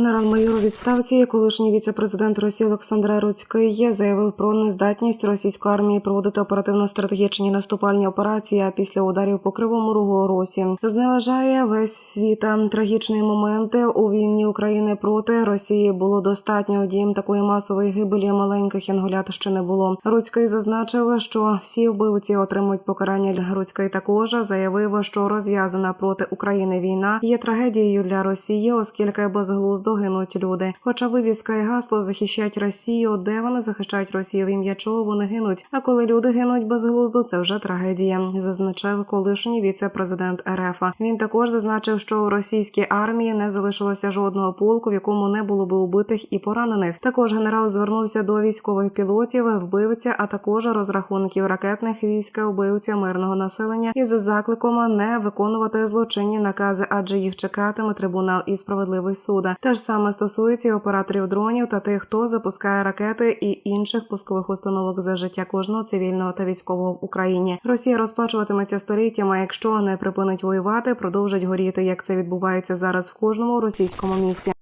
Генерал-майор відставці, колишній віце-президент Росії Олександр Руцький заявив про нездатність російської армії проводити оперативно-стратегічні наступальні операції після ударів по кривому рогу Росі. Зневажає весь світ. Трагічні моменти у війні України проти Росії було достатньо. Дім такої масової гибелі маленьких янголят ще не було. Руцький зазначив, що всі вбивці отримують покарання. Руцький також заявив, що розв'язана проти України війна є трагедією для Росії, оскільки безглуздо гинуть люди. Хоча вивіска і гасло захищають Росію, де вони захищають Росію в ім'я чого вони гинуть. А коли люди гинуть безглуздо, це вже трагедія, зазначив колишній віце-президент РФ. Він також зазначив, що у російській армії не залишилося жодного полку, в якому не було би убитих і поранених. Також генерал звернувся до військових пілотів, вбивця, а також розрахунків ракетних військ, вбивця мирного населення із закликом не виконувати злочинні накази, адже їх чекатиме трибунал і справедливий суд. Те ж саме стосується і операторів дронів та тих, хто запускає ракети і інших пускових установок за життя кожного цивільного та військового в Україні. Росія розплачуватиметься століттями. Якщо не припинить воювати, продовжить горіти, як це відбувається зараз в кожному російському місті.